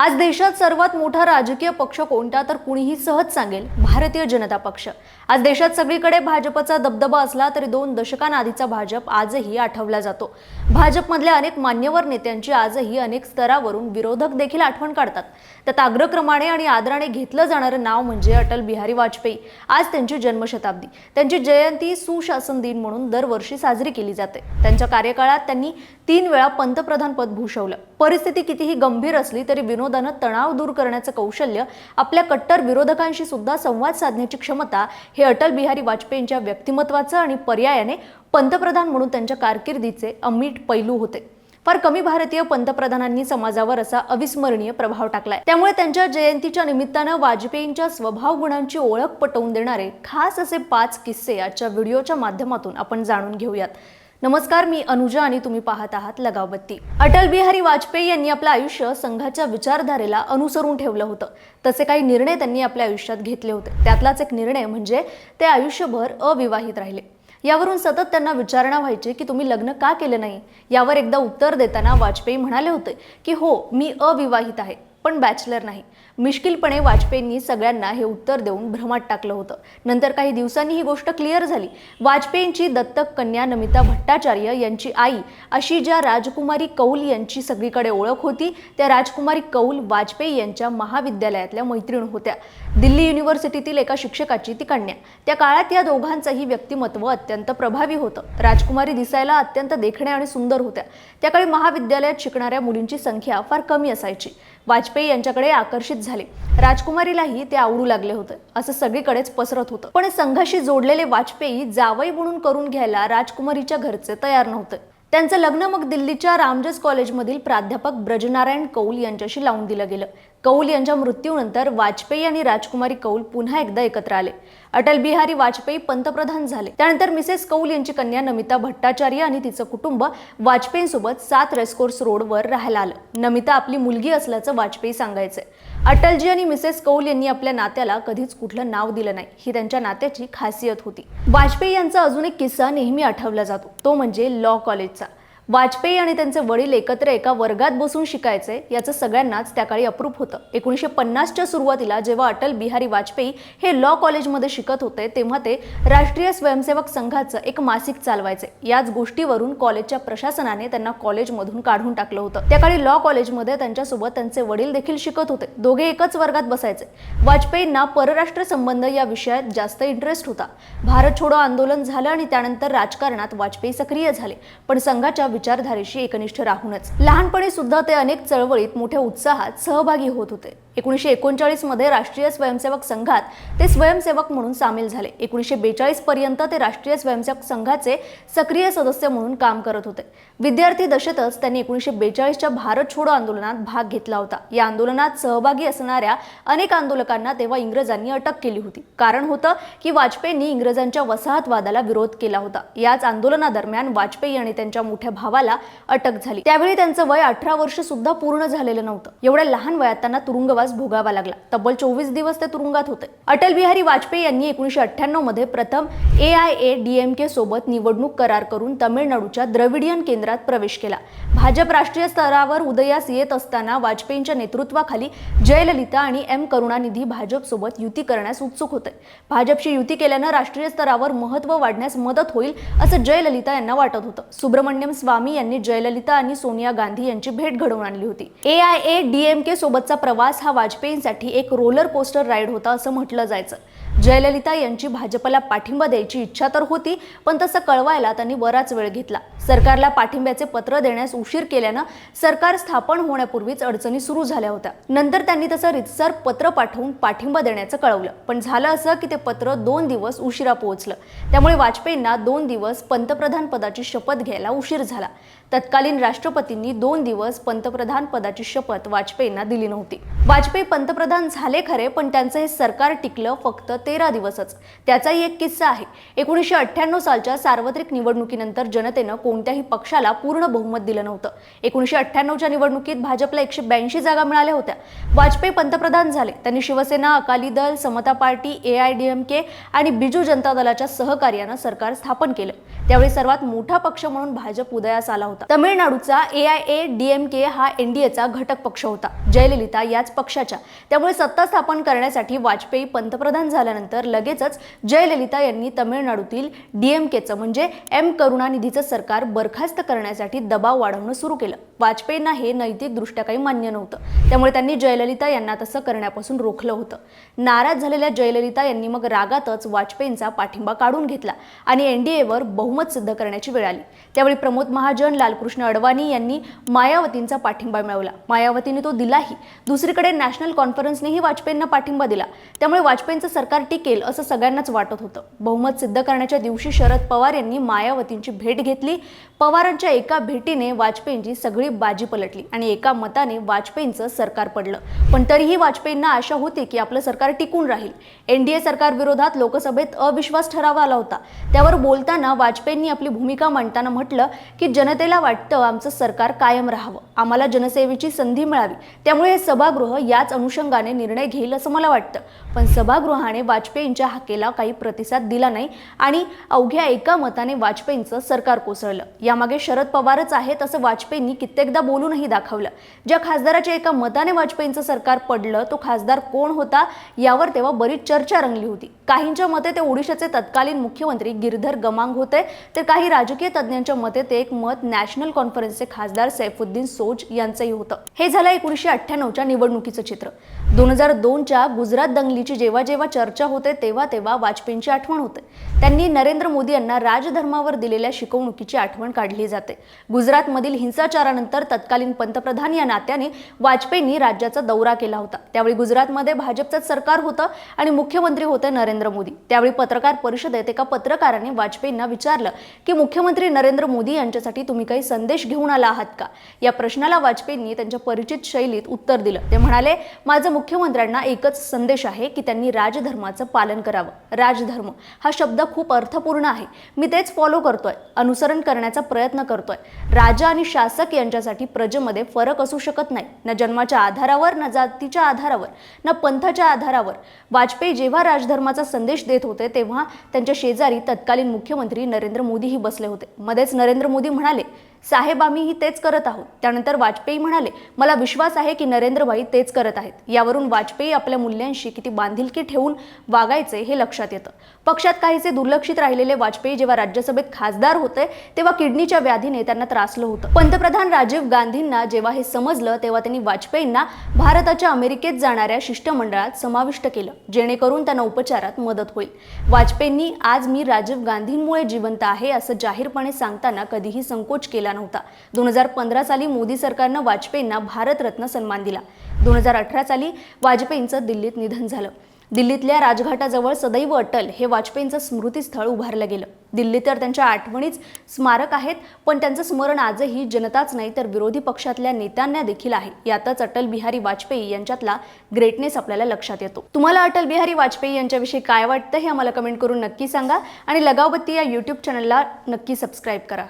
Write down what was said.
आज देशात सर्वात मोठा राजकीय पक्ष कोणता तर कुणीही सहज सांगेल भारतीय जनता पक्ष. आज देशात सगळीकडे भाजपचा दबदबा असला तरी दोन दशकांआधीचा भाजप आजही आठवला जातो. भाजपमधल्या अनेक मान्यवर नेत्यांची आजही अनेक स्तरावरून विरोधक देखील आठवण काढतात. त्यात अग्रक्रमाने आणि आदराने घेतलं जाणारं नाव म्हणजे अटल बिहारी वाजपेयी. आज त्यांची जन्मशताब्दी. त्यांची जयंती सुशासन दिन म्हणून दरवर्षी साजरी केली जाते. त्यांच्या कार्यकाळात त्यांनी तीन वेळा पंतप्रधान पद भूषवलं. परिस्थिती कितीही गंभीर असली तरी विनोद विनोदानं तणाव दूर करण्याचं कौशल्य आपल्या कट्टर विरोधकांशी सुद्धा संवाद साधण्याची क्षमता हे अटल बिहारी वाजपेयींच्या व्यक्तिमत्वाचं आणि पर्यायाने पंतप्रधान म्हणून त्यांच्या कारकिर्दीचे अमीट पैलू होते. फार कमी भारतीय पंतप्रधानांनी समाजावर असा अविस्मरणीय प्रभाव टाकलाय. त्यामुळे त्यांच्या जयंतीच्या निमित्तानं वाजपेयींच्या स्वभाव गुणांची ओळख पटवून देणारे खास असे पाच किस्से आजच्या व्हिडिओच्या माध्यमातून आपण जाणून घेऊयात. नमस्कार मी अनुजा आणि तुम्ही पाहत आहात लगावबत्ती. अटल बिहारी वाजपेयी यांनी आपलं आयुष्य संघाच्या विचारधारेला अनुसरून ठेवलं होतं. तसे काही निर्णय त्यांनी आपल्या आयुष्यात घेतले होते. त्यातलाच एक निर्णय म्हणजे ते आयुष्यभर अविवाहित राहिले. यावरून सतत त्यांना विचारणा व्हायची की तुम्ही लग्न का केलं नाही? यावर एकदा उत्तर देताना वाजपेयी म्हणाले होते की हो मी अविवाहित आहे. पण बॅचलर नाही. मिश्किलपणे वाजपेयींनी सगळ्यांना हे उत्तर देऊन भ्रमात टाकलं होतं. नंतर काही दिवसांनी ही गोष्ट क्लिअर झाली. वाजपेयींची दत्तक कन्या नमिता भट्टाचार्य यांची आई अशी ज्या राजकुमारी कौल यांची सगळीकडे ओळख होती. त्या राजकुमारी कौल वाजपेयी यांच्या महाविद्यालयातल्या मैत्रीण होत्या. दिल्ली युनिव्हर्सिटीतील एका शिक्षकाची ती कन्या. त्या काळात या दोघांचंही व्यक्तिमत्व अत्यंत प्रभावी होतं. राजकुमारी दिसायला अत्यंत देखण्या आणि सुंदर होत्या. त्याकाळी महाविद्यालयात शिकणाऱ्या मुलींची संख्या फार कमी असायची. वाजपेयी यांच्याकडे आकर्षित झाले. राजकुमारीलाही ते आवडू लागले होते. असं सगळीकडेच पसरत होतं. पण संघाशी जोडलेले वाजपेयी जावई म्हणून करून घ्यायला राजकुमारीच्या घरचे तयार नव्हते. त्यांचं लग्न मग दिल्लीच्या रामजस कॉलेजमधील प्राध्यापक ब्रजनारायण कौल यांच्याशी लावून दिलं गेलं. कौल यांच्या मृत्यूनंतर वाजपेयी आणि राजकुमारी कौल पुन्हा एकदा एकत्र आले. अटल बिहारी वाजपेयी पंतप्रधान झाले. त्यानंतर मिसेस कौल यांची कन्या नमिता भट्टाचार्य आणि तिचं कुटुंब वाजपेयींसोबत सात रेस्कोर्स रोडवर राहायला आलं. नमिता आपली मुलगी असल्याचं वाजपेयी सांगायचे. अटलजी आणि मिसेस कौल यांनी आपल्या नात्याला कधीच कुठलं नाव दिलं नाही. ही त्यांच्या नात्याची खासियत होती. वाजपेयी यांचा अजून एक किस्सा नेहमी आठवला जातो. तो म्हणजे लॉ कॉलेजचा. वाजपेयी आणि त्यांचे वडील एकत्र एका वर्गात बसून शिकायचे याचं सगळ्यांनाच त्या काळी अप्रूप होतं. एकोणीसशे पन्नासच्या सुरुवातीला जेव्हा अटल बिहारी वाजपेयी हे लॉ कॉलेजमध्ये शिकत होते तेव्हा ते राष्ट्रीय स्वयंसेवक संघाचं एक मासिक चालवायचे. याच गोष्टीवरून कॉलेजच्या प्रशासनाने त्यांना कॉलेजमधून काढून टाकलं होतं. त्या काळी लॉ कॉलेजमध्ये त्यांच्यासोबत त्यांचे वडील देखील शिकत होते. दोघे एकच वर्गात बसायचे. वाजपेयींना परराष्ट्र संबंध या विषयात जास्त इंटरेस्ट होता. भारत छोडो आंदोलन झालं आणि त्यानंतर राजकारणात वाजपेयी सक्रिय झाले. पण संघाच्या विचारधारेशी एकनिष्ठ राहूनच. लहानपणी सुद्धा ते अनेक चळवळीत मोठ्या उत्साहात सहभागी होत होते. एकोणीसशे एकोणचाळीसमध्ये राष्ट्रीय स्वयंसेवक संघात ते स्वयंसेवक म्हणून सामील झाले. एकोणीसशे बेचाळीस पर्यंत ते राष्ट्रीय स्वयंसेवक संघाचे सक्रिय सदस्य म्हणून काम करत होते. विद्यार्थी दशेतच त्यांनी एकोणीसशे बेचाळीसच्या भारत छोडो आंदोलनात भाग घेतला होता. या आंदोलनात सहभागी असणाऱ्या अनेक आंदोलकांना तेव्हा इंग्रजांनी अटक केली होती. कारण होतं की वाजपेयींनी इंग्रजांच्या वसाहतवादाला विरोध केला होता. याच आंदोलनादरम्यान वाजपेयी आणि त्यांच्या मोठ्या भावाला अटक झाली. त्यावेळी त्यांचं वय अठरा वर्ष सुद्धा पूर्ण झालेलं नव्हतं. एवढ्या लहान वयात त्यांना तुरुंगवास भोगावा लागला. तब्बल चोवीस दिवस ते तुरुंगात होते. अटल बिहारी वाजपेयी यांनी एकोणीसशे अठ्ठ्याण्णवमध्ये प्रथम A I A D M K सोबत निवडणूक करार करून तमिळनाडूच्या द्रविडियन केंद्रात प्रवेश केला. भाजप राष्ट्रीय स्तरावर उदयास येत असताना वाजपेयींच्या नेतृत्वाखाली जयललिता आणि एम करुणानिधी भाजपसोबत युती करण्यास उत्सुक होते. भाजपशी युती केल्यानं राष्ट्रीय स्तरावर महत्त्व वाढण्यास मदत होईल असं जयललिता यांना वाटत होतं. सुब्रमण्यम स्वामी यांनी जयललिता आणि सोनिया गांधी यांची भेट घडवून आणली होती. A I A D M K सोबतचा प्रवास हा वाजपेयींसाठी एक रोलर कोस्टर राईड होता असं म्हटलं जायचं. जयललिता यांची भाजपला पाठिंबा द्यायची इच्छा तर होती पण तसं कळवायला त्यांनी बराच वेळ घेतला. सरकारला पाठिंब्याचे पत्र देण्यास उशीर केल्यानं सरकार स्थापन होण्यापूर्वीच अडचणी सुरू झाल्या होत्या. नंतर त्यांनी तसं रितसर पत्र पाठवून पाठिंबा देण्याचं कळवलं पण झालं असं की ते पत्र दोन दिवस उशिरा पोहोचलं. त्यामुळे वाजपेयींना दोन दिवस पंतप्रधान पदाची शपथ घ्यायला उशीर झाला. तत्कालीन राष्ट्रपतींनी दोन दिवस पंतप्रधान पदाची शपथ वाजपेयींना दिली नव्हती. वाजपेयी पंतप्रधान झाले खरे पण त्यांचं हे सरकार टिकलं फक्त तेरा दिवसच. त्याचाही एक किस्सा आहे. एकोणीसशे अठ्ठ्याण्णव सालच्या सार्वत्रिक निवडणुकीनंतर जनतेनं कोणत्याही पक्षाला पूर्ण बहुमत दिलं नव्हतं. एकोणीसशे अठ्ठ्याण्णवच्या निवडणुकीत भाजपला एकशे ब्याऐंशी जागा मिळाल्या होत्या. वाजपेयी पंतप्रधान झाले. त्यांनी Shiv Sena Akali Dal Samata party A I D M K आणि बिजू जनता दलाच्या सहकार्यानं सरकार स्थापन केलं. त्यावेळी सर्वात मोठा पक्ष म्हणून भाजप उदयास आला होता. तमिळनाडूचा A I A D M K हा एनडीएचा घटक पक्ष होता. जयललिता याच पक्षाच्या. त्यामुळे सत्ता स्थापन करण्यासाठी वाजपेयी पंतप्रधान झाल्यानंतर लगेचच जयललिता यांनी तमिळनाडूतील डीएमकेचं म्हणजे एम करुणानिधीचं सरकार बरखास्त करण्यासाठी दबाव वाढवणं सुरू केलं. वाजपेयींना हे नैतिकदृष्ट्या काही मान्य नव्हतं. त्यामुळे त्यांनी जयललिता यांना तसं करण्यापासून रोखलं होतं. नाराज झालेल्या जयललिता यांनी मग रागातच वाजपेयींचा पाठिंबा काढून घेतला आणि एनडीएवर बहुमत सिद्ध करण्याची वेळ आली. त्यावेळी प्रमोद महाजन लालकृष्ण अडवाणी यांनी मायावतींचा पाठिंबा मिळवला. मायावतीने तो दिलाही. दुसरीकडे नॅशनल कॉन्फरन्सनेही वाजपेयींना पाठिंबा दिला. त्यामुळे वाजपेयींचं सरकार टिकेल असं सगळ्यांनाच वाटत होतं. बहुमत सिद्ध करण्याच्या दिवशी शरद पवार यांनी मायावतींची भेट घेतली. पवारांच्या एका भेटीने वाजपेयींची सगळी बाजी पलटली आणि एका मताने वाजपेयींचं सरकार पडलं. पण तरीही वाजपेयींना आशा होती की आपलं सरकार टिकून राहील. एनडीए सरकार विरोधात लोकसभेत अविश्वास ठराव आला होता. त्यावर बोलताना वाजपेयींनी आपली भूमिका मांडताना म्हटलं की जनतेला वाटतं आमचं सरकार कायम राहावं. आम्हाला जनसेवेची संधी मिळावी. त्यामुळे हे सभागृह याच अनुषंगाने निर्णय घेईल असं मला वाटतं. पण सभागृहाने वाजपेयींच्या हाकेला काही प्रतिसाद दिला नाही आणि अवघ्या एका मताने वाजपेयींचं सरकार कोसळलं. यामागे शरद पवारच आहेत असं वाजपेयींनी कित्येकदा बोलूनही दाखवलं. ज्या खासदाराच्या एका मताने वाजपेयींचं सरकार पडलं तो खासदार कोण होता यावर तेव्हा बरीच चर्चा रंगली होती. काहींच्या मते ते ओडिशाचे तत्कालीन मुख्यमंत्री गिरधर गमांग होते. तर काही राजकीय तज्ज्ञांच्या मते ते एक मत नॅशनल कॉन्फरन्सचे खासदार सैफुद्दीन सोज यांचंही होतं. हे झालं एकोणीसशे अठ्ठ्याण्णवच्या निवडणुकीचं चित्र. दोन हजार दोनच्या गुजरात दंगलीची जेव्हा जेव्हा चर्चा होते तेव्हा तेव्हा वाजपेयींची आठवण होते. त्यांनी नरेंद्र मोदी यांना राजधर्मावर दिलेल्या शिकवणुकीची आठवण काढली जाते. गुजरातमधील हिंसाचारानंतर तत्कालीन पंतप्रधान या नात्याने वाजपेयींनी राज्याचा दौरा केला होता. त्यावेळी गुजरातमध्ये भाजपचं सरकार होतं आणि मुख्यमंत्री होते नरेंद्र मोदी. त्यावेळी पत्रकार परिषदेत एका पत्रकाराने वाजपेयींना विचारलं की मुख्यमंत्री नरेंद्र मोदी यांच्यासाठी तुम्ही काही संदेश घेऊन आला आहात का? या प्रश्नाला वाजपेयींनी त्यांच्या परिचित शैलीत उत्तर दिलं. ते म्हणाले माझं मुख्यमंत्र्यांना एकच संदेश आहे की त्यांनी राजधर्माचं पालन करावं. राजधर्म हा शब्द खूप अर्थपूर्ण आहे. मी तेच फॉलो करतोय अनुसरण करण्याचा प्रयत्न करतोय. राजा आणि शासक यांच्यासाठी प्रजेमध्ये फरक असू शकत नाही. ना जन्माच्या आधारावर ना जातीच्या आधारावर ना पंथाच्या आधारावर. वाजपेयी जेव्हा राजधर्माचा संदेश देत होते तेव्हा त्यांच्या शेजारी तत्कालीन मुख्यमंत्री नरेंद्र मोदीही बसले होते. मध्येच नरेंद्र मोदी म्हणाले साहेब आम्हीही तेच करत आहोत. त्यानंतर वाजपेयी म्हणाले मला विश्वास आहे की नरेंद्रभाई तेच करत आहेत. यावरून वाजपेयी आपल्या मूल्यांशी किती बांधिलकी ठेवून वागायचे हे लक्षात येतं. पक्षात काहीसे दुर्लक्षित राहिलेले वाजपेयी जेव्हा राज्यसभेत खासदार होते तेव्हा किडनीच्या व्याधीने त्यांना त्रासलं होतं. पंतप्रधान राजीव गांधींना जेव्हा हे समजलं तेव्हा त्यांनी वाजपेयींना भारताच्या अमेरिकेत जाणाऱ्या शिष्टमंडळात समाविष्ट केलं जेणेकरून त्यांना उपचारात मदत होईल. वाजपेयींनी आज मी राजीव गांधींमुळे जिवंत आहे असं जाहीरपणे सांगताना कधीही संकोच केला नव्हता दोन हजार पंधरा साली मोदी सरकारनं वाजपेयींना भारतरत्न सन्मान दिला. दोन हजार अठरा साली वाजपेयींचं दिल्लीत निधन झालं. दिल्लीतल्या राजघाटाजवळ सदैव अटल हे वाजपेयींचं स्मृतीस्थळ उभारलं गेलं. दिल्ली तर त्यांच्या आठवणीच स्मारक आहेत पण त्यांचं स्मरण आजही जनताच नाही तर विरोधी पक्षातल्या नेत्यांना देखील आहे. यातच अटल बिहारी वाजपेयी यांच्यातला ग्रेटनेस आपल्याला लक्षात येतो. तुम्हाला अटल बिहारी वाजपेयी यांच्याविषयी काय वाटतं हे आम्हाला कमेंट करून नक्की सांगा आणि लगावबत्ती या यूट्यूब चॅनलला नक्की सबस्क्राईब करा.